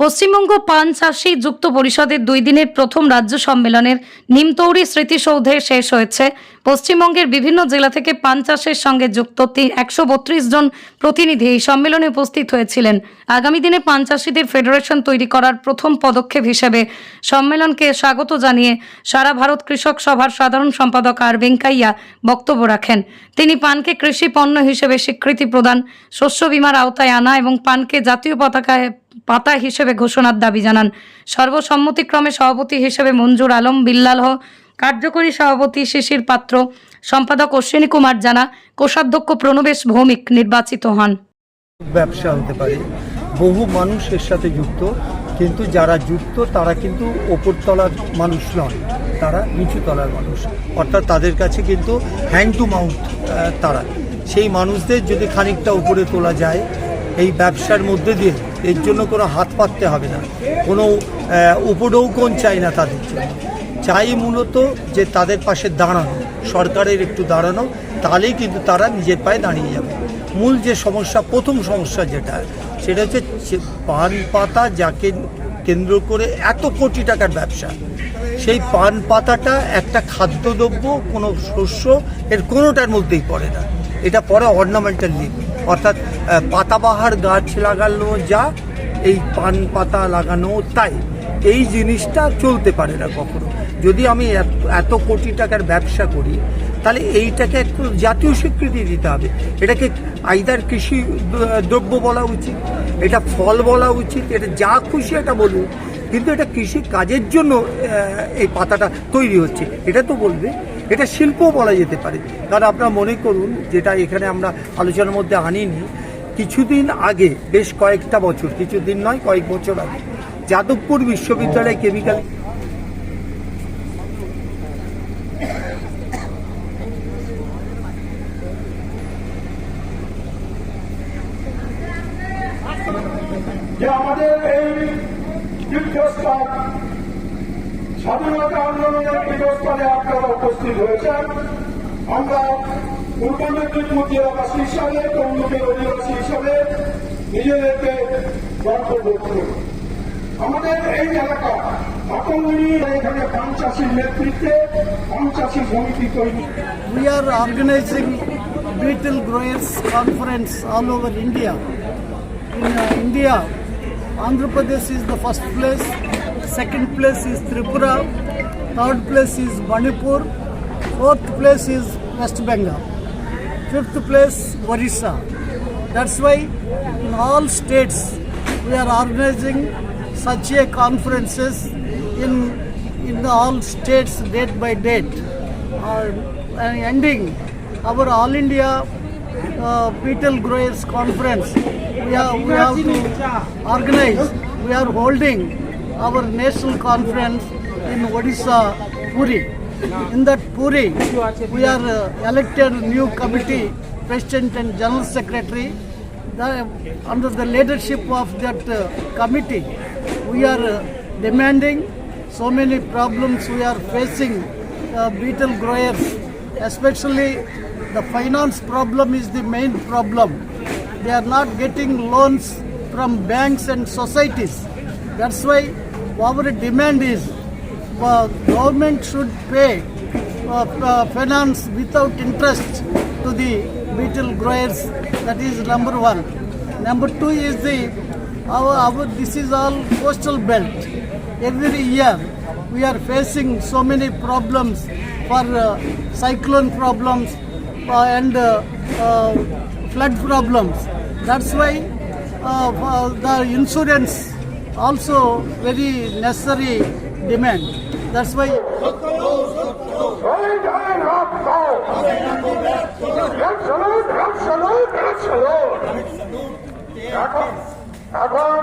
পশ্চিমবঙ্গ পান চাষী যুক্ত পরিষদের দুই দিনের প্রথম রাজ্য সম্মেলনের নিমতৌড়ি স্মৃতিসৌধে শেষ হয়েছে। পশ্চিমবঙ্গের বিভিন্ন জেলা থেকে পান চাষের সঙ্গে যুক্ত একশো বত্রিশ জন প্রতিনিধি এই সম্মেলনে উপস্থিত হয়েছিলেন। আগামী দিনে পান চাষীদের ফেডারেশন তৈরি করার প্রথম পদক্ষেপ হিসেবে সম্মেলনকে স্বাগত জানিয়ে সারা ভারত কৃষক সভার সাধারণ সম্পাদক আর ভেঙ্কাইয়া বক্তব্য রাখেন। তিনি পানকে কৃষি পণ্য হিসেবে স্বীকৃতি প্রদান, শস্য বিমার আওতায় আনা এবং পানকে জাতীয় পতাকায় পাতা হিসেবে ঘোষণার দাবি জানান। সর্বসম্মতিক্রমে সভাপতি হিসেবে মঞ্জুর আলম বিল্লালহ কার্যকরী সভাপতি শিশির পাত্র, সম্পাদক অশ্বিনী কুমার জানা, কোষাধ্যক্ষ প্রণবেশ ভৌমিক নির্বাচিত হন। ব্যবসা হতে পারে। বহু মানুষ এর সাথে যুক্ত, কিন্তু যারা যুক্ত তারা কিন্তু ওপরতলার মানুষ নয়, তারা নিচু তলার মানুষ। অর্থাৎ তাদের কাছে কিন্তু হ্যান্ড টু মাউথ তারা। সেই মানুষদের যদি খানিকটা উপরে তোলা যায় এই ব্যবসার মধ্যে দিয়ে এর জন্য কোনো হাত পাততে হবে না। কোনো উপডৌকন চাই না তাদের জন্য। চাই মূলত যে তাদের পাশে দাঁড়ানো, সরকারের একটু দাঁড়ানো, তাহলেই কিন্তু তারা নিজের পায়ে দাঁড়িয়ে যাবে। মূল যে সমস্যা, প্রথম সমস্যা যেটা, সেটা হচ্ছে পান পাতা যাকে কেন্দ্র করে এত কোটি টাকার ব্যবসা, সেই পান পাতাটা একটা খাদ্যদ্রব্য, কোনো শস্য, এর কোনোটার মধ্যেই পড়ে না। এটা পরে অর্নামেন্টাল লিভ অর্থাৎ পাতাবাহার গাছ লাগানো যা, এই পান পাতা লাগানো তাই। এই জিনিসটা চলতে পারে না কখনো। যদি আমি এত- এত কোটি টাকার ব্যবসা করি, তাহলে এইটাকে একটু জাতীয় স্বীকৃতি দিতে হবে। এটাকে আইদার কৃষি দ্রব্য বলা উচিত, এটা ফল বলা উচিত, এটা যা খুশি এটা বলুন। কিন্তু এটা কৃষি কাজের জন্য এই পাতাটা তৈরি হচ্ছে। এটা তো বলবে এটা শিল্প বলা যেতে পারে। কারণ আপনারা মনে করুন, যেটা এখানে আমরা আলোচনার মধ্যে আনিনি, কিছুদিন আগে, বেশ কয়েকটা বছর, কিছুদিন নয়, কয়েক বছর আগে, যাদবপুর বিশ্ববিদ্যালয় কেমিক্যাল যে আমাদের এই স্বাধীনতা আন্দোলনের পীঠস্থলে আপনারা উপস্থিত হয়েছেন। আমরা পূর্ব মেদিনীপুর জেলাবাসী হিসাবে তমলুকের অধিবাসী হিসাবে নিজেদেরকে গর্ব বোধ আমাদের এই এলাকা তৈরি। We are organizing beetle growers conference all over India. In uh, India, Andhra Pradesh is the first place, second place is Tripura, third place is Manipur, fourth place is West Bengal, fifth place Orissa. That's why in all states we are organizing such a conferences in in all states date by date and ending our all India uh, beetle growers conference. We have, we have to organize. We are holding our national conference in Odisha, Puri. In that Puri, we are uh, elected new committee, president and general secretary. The, under the leadership of that uh, committee, we are uh, demanding so many problems we are facing uh, beetle growers, especially the finance problem is the main problem. They are not getting loans from banks and societies. That's why our demand is uh, government should pay uh, uh, finance without interest to the beetle growers. That is number one. Number two is the our, our this is all coastal belt. Every year we are facing so many problems for uh, cyclone problems uh, and uh, uh, flood problems. That's why uh, uh, the insurance also very necessary demand. That's why Right hand up, go! Absolute, absolute, absolute! এখন এখন